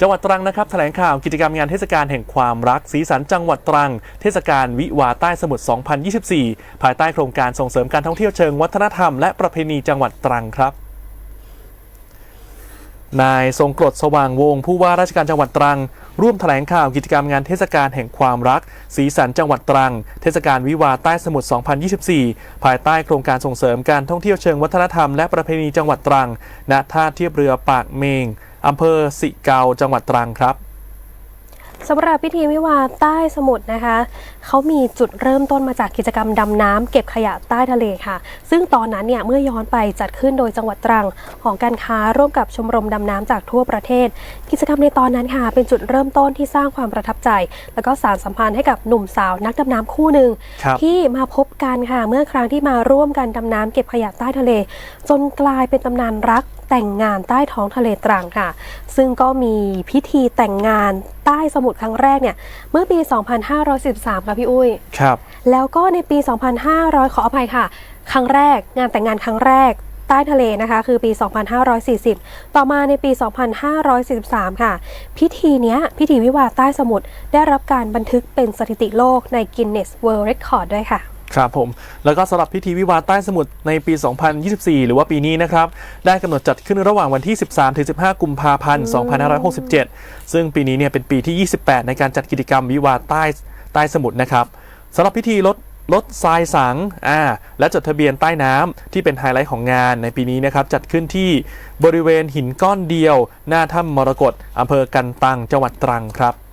จังหวัดตรังนะครับแถลงข่าวกิจกรรมงานเทศกาลแห่งความรัก สีสันจังหวัดตรัง เทศกาลวิวาใต้สมุทร 2024 ภายใต้โครงการส่งเสริมการท่องเที่ยวเชิงวัฒนธรรมและประเพณีจังหวัดตรังครับนายทรงกรดสว่างวงศ์ผู้ว่าราชการจังหวัดตรัง ร่วมแถลงข่าวกิจกรรมงานเทศกาลแห่งความรัก สีสันจังหวัดตรัง เทศกาลวิวาใต้สมุทร 2024 ภายใต้โครงการส่งเสริมการท่องเที่ยวเชิงวัฒนธรรมและประเพณีจังหวัดตรังณท่าเทียบเรือปากเมง อำเภอสิเกาจังหวัดตรังครับสำหรับพิธีวิวาห์ใต้สมุทรนะคะ เขามีจุดเริ่มต้นมาจากกิจกรรมดำน้ำเก็บขยะใต้ทะเลค่ะ ซึ่งตอนนั้นเนี่ยเมื่อย้อนไปจัดขึ้นโดยจังหวัดตรังของการค้าร่วมกับชมรมดำน้ำจากทั่วประเทศ กิจกรรมในตอนนั้นค่ะ เป็นจุดเริ่มต้นที่สร้างความประทับใจ แล้วก็สารสัมพันธ์ให้กับหนุ่มสาวนักดำน้ำคู่หนึ่งครับที่มาพบกันค่ะ เมื่อครั้งที่มาร่วมกันดำน้ำเก็บขยะใต้ทะเล จนกลายเป็นตำนานรัก แต่งงานใต้ท้องทะเลตรังค่ะ ซึ่งก็มีพิธีแต่งงานใต้สมุทรครั้งแรกเนี่ยเมื่อปี 2513 ค่ะพี่อุ้ยครับ แล้วก็ในปี 2500 ขออภัยค่ะ ครั้งแรกงานแต่งงานครั้งแรกใต้ทะเลนะคะคือปี 2540 ต่อมาในปี 2543 ค่ะ พิธีเนี้ยพิธีวิวาห์ใต้สมุทรได้รับการบันทึกเป็นสถิติโลกใน Guinness World Record ด้วยค่ะ ครับผม แล้วก็สำหรับพิธีวิวาใต้สมุทรในปี 2024 หรือว่าปีนี้นะครับ ได้กำหนดจัดขึ้นระหว่างวันที่ 13-15 กุมภาพันธ์ 2567 ซึ่งปีนี้เนี่ยเป็นปีที่ 28 ในการจัดกิจกรรมวิวาใต้ใต้สมุทรนะครับสำหรับพิธีลดลดทรายสังอ่าและจดทะเบียนใต้น้ำที่เป็นไฮไลท์ของงานในปีนี้นะครับ จัดขึ้นที่บริเวณหินก้อนเดียว หน้าถ้ำมรกตอำเภอกันตังจังหวัดตรังครับ